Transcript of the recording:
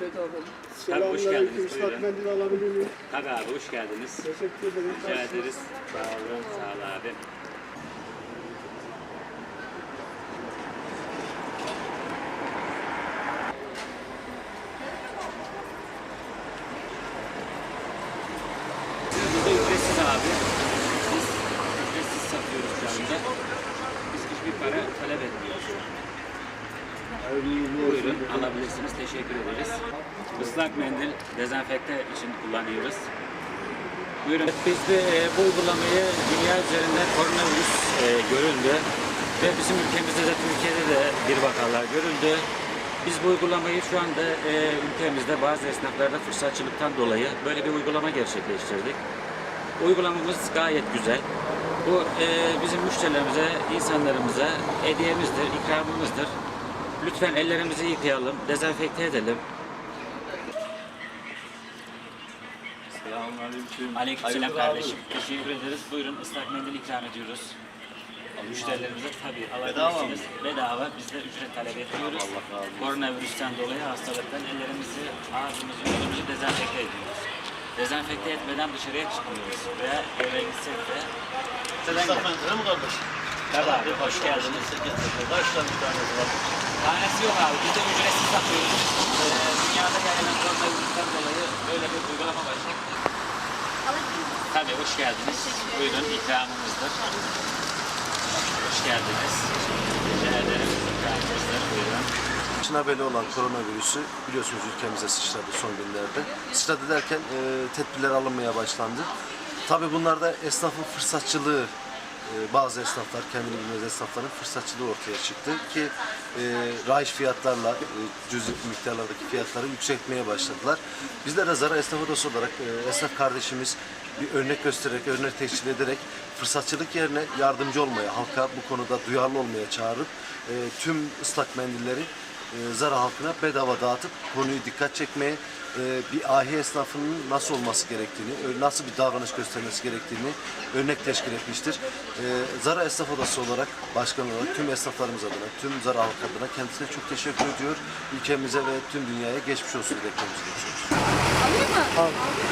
Tabii, hoş Selamünaleyküm. geldiniz, buyurun. Islak mendil alabilir miyim? Tabii abi hoş geldiniz. Teşekkür ederim. Rica ederiz. Sağ olun. Sağ ol abi. Ücretsiz abi. Biz ücretsiz satıyoruz şu anda. Biz hiçbir para talep etmiyoruz. Buyurun alabilirsiniz. Teşekkür ederiz. Islak mendil dezenfekte için kullanıyoruz. Buyurun. Biz de e, bu uygulamayı dünya üzerinde koronavirüs e, görüldü ve bizim ülkemizde de Türkiye'de de bir vakalar görüldü. Biz bu uygulamayı şu anda e, ülkemizde bazı esnaflarda fırsatçılıktan dolayı böyle bir uygulama gerçekleştirdik. Uygulamamız gayet güzel. Bu e, bizim müşterilerimize, insanlarımıza hediyemizdir, ikramımızdır. Lütfen ellerimizi yıkayalım, dezenfekte edelim. Selamünaleyküm. Aleykümselam Hayırdır kardeşim. Teşekkür ederiz. Buyurun ıslak mendil ikram ediyoruz. Müşterilerimize tabii alabilirsiniz. Bedava. Biz de ücret talep etmiyoruz. Allah razı olsun. Koronavirüsten dolayı hastalıktan ellerimizi, ağzımızı, yüzümüzü dezenfekte ediyoruz. Dezenfekte etmeden dışarıya çıkmıyoruz. Veya eve gitsek de. Mendil mi kardeş? Tabii abi, hoş geldiniz. Kaç tane bir tanesi var? Tanesi yok abi. Biz de ücretsiz satıyoruz. Ee, dünyada yayılan koronavirüsten dolayı böyle bir uygulama başladık. Tabii hoş geldiniz. Buyurun ikramımızdır. Hoş geldiniz. Rica ederim. İkramımızdır. Buyurun. Çin haberi olan koronavirüsü biliyorsunuz ülkemize sıçradı son günlerde. Sıçradı derken e, tedbirler alınmaya başlandı. Tabi bunlarda esnafın fırsatçılığı, bazı esnaflar, kendini bilmez esnafların fırsatçılığı ortaya çıktı ki e, rahiç fiyatlarla, e, cüzi miktarlardaki fiyatları yükseltmeye başladılar. Bizler de Zara Esnaf Odası olarak e, esnaf kardeşimiz bir örnek göstererek, örnek teşkil ederek fırsatçılık yerine yardımcı olmaya, halka bu konuda duyarlı olmaya çağırıp e, tüm ıslak mendilleri e, Zara halkına bedava dağıtıp konuyu dikkat çekmeye, bir ahi esnafının nasıl olması gerektiğini, nasıl bir davranış göstermesi gerektiğini örnek teşkil etmiştir. E, Zara Esnaf Odası olarak, başkan olarak tüm esnaflarımız adına, tüm Zara halkı adına kendisine çok teşekkür ediyor. Ülkemize ve tüm dünyaya geçmiş olsun dileklerimizi iletiyoruz. Teşekkür ederiz. İyi